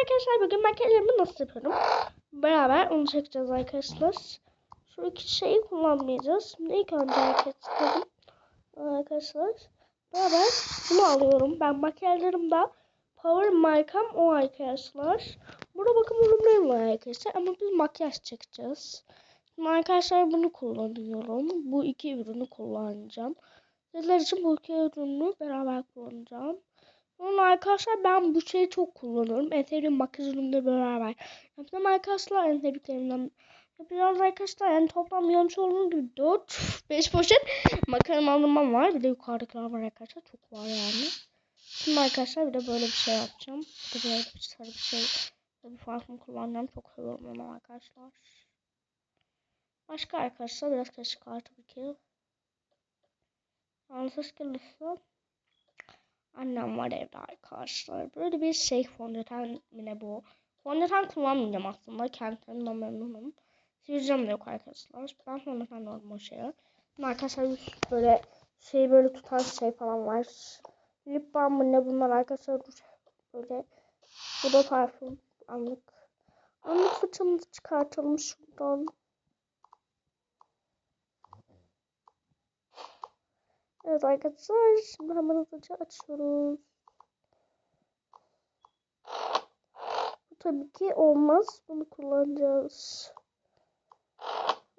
arkadaşlar bugün makyajımı nasıl yapıyorum? Beraber onu çekeceğiz arkadaşlar. Şu iki şeyi kullanmayacağız. Şimdi ilk önce arkadaşlar, arkadaşlar beraber bunu alıyorum. Ben makyajlarımda Power markam o arkadaşlar. Burada bakım ürünlerim var arkadaşlar ama biz makyaj çekeceğiz. Şimdi arkadaşlar bunu kullanıyorum. Bu iki ürünü kullanacağım. Sizler için bu iki ürünü beraber kullanacağım. Sonra arkadaşlar ben bu şeyi çok kullanıyorum. En sevdiğim makyaj ürünleri beraber. Yaptığım arkadaşlar en sevdiklerimden. Biraz arkadaşlar yani toplam yanlış olduğum gibi 4-5 poşet makarna var. Bir de yukarıdakiler var arkadaşlar. Çok var yani. Şimdi arkadaşlar bir de böyle bir şey yapacağım. Bir de böyle bir sarı bir şey. Bir farklı kullanacağım. Çok seviyorum onu arkadaşlar. Başka arkadaşlar biraz var tabii ki. Yalnız gelirse annem var evde arkadaşlar. Böyle bir şey fondöten yine bu. Fondöten kullanmayacağım aslında. Kendimden memnunum. Sivilcem de yok arkadaşlar. Ben fondöten normal şeye. Arkadaşlar böyle şey böyle tutan şey falan var. Lip balm mı ne bunlar arkadaşlar böyle. Bu da parfüm anlık. Anlık fırçamızı çıkartalım şuradan. Evet arkadaşlar şimdi hemen hızlıca açıyoruz. Bu tabii ki olmaz. Bunu kullanacağız.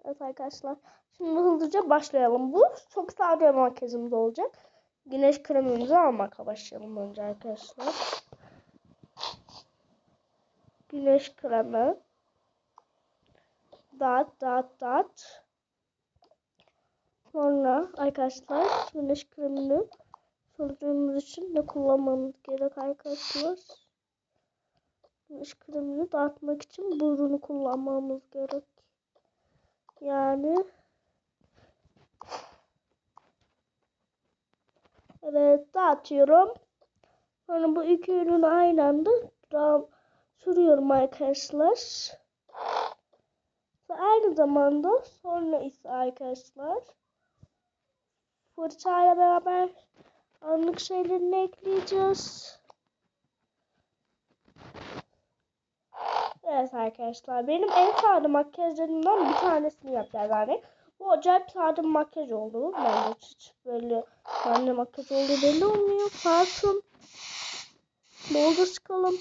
Evet arkadaşlar. Şimdi hızlıca başlayalım. Bu çok sade makyajımız olacak. Güneş kremimizi almakla başlayalım önce arkadaşlar. Güneş kremi. Dat dat dat. Sonra arkadaşlar güneş kremini sürdüğümüz için ne kullanmamız gerek arkadaşlar. Güneş kremini dağıtmak için bu ürünü kullanmamız gerek. Yani Evet dağıtıyorum. Sonra bu iki ürünü aynı anda sürüyorum arkadaşlar. Ve aynı zamanda sonra ise arkadaşlar fırçayla beraber anlık şeylerini ekleyeceğiz. Evet arkadaşlar benim en sade makyajlarımdan bir tanesini yapacağız yani. Bu acayip sade makyaj oldu. Ben de hiç böyle sade makyaj olduğu belli olmuyor. Parfüm. Bolda sıkalım.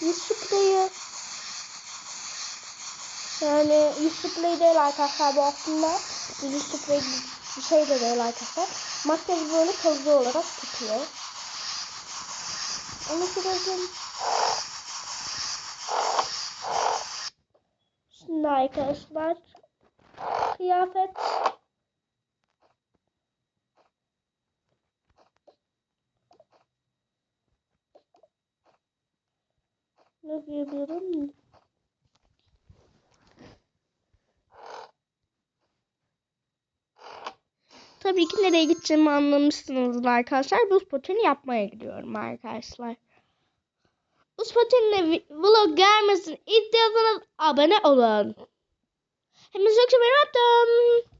Yüz spreyi. Yani yüz spreyi değil arkadaşlar bu aslında. Yüz spreyi bir şey de değil arkadaşlar. Makyajı böyle kalıcı olarak tutuyor. Onu sürelim. Şimdi arkadaşlar kıyafet ne giyebilirim? Tabii ki nereye gideceğimi anlamışsınızdır arkadaşlar. Buz pateni yapmaya gidiyorum arkadaşlar. Buz patenine vlog gelmesin istiyorsanız abone olun. Hepinizi çok seviyorum.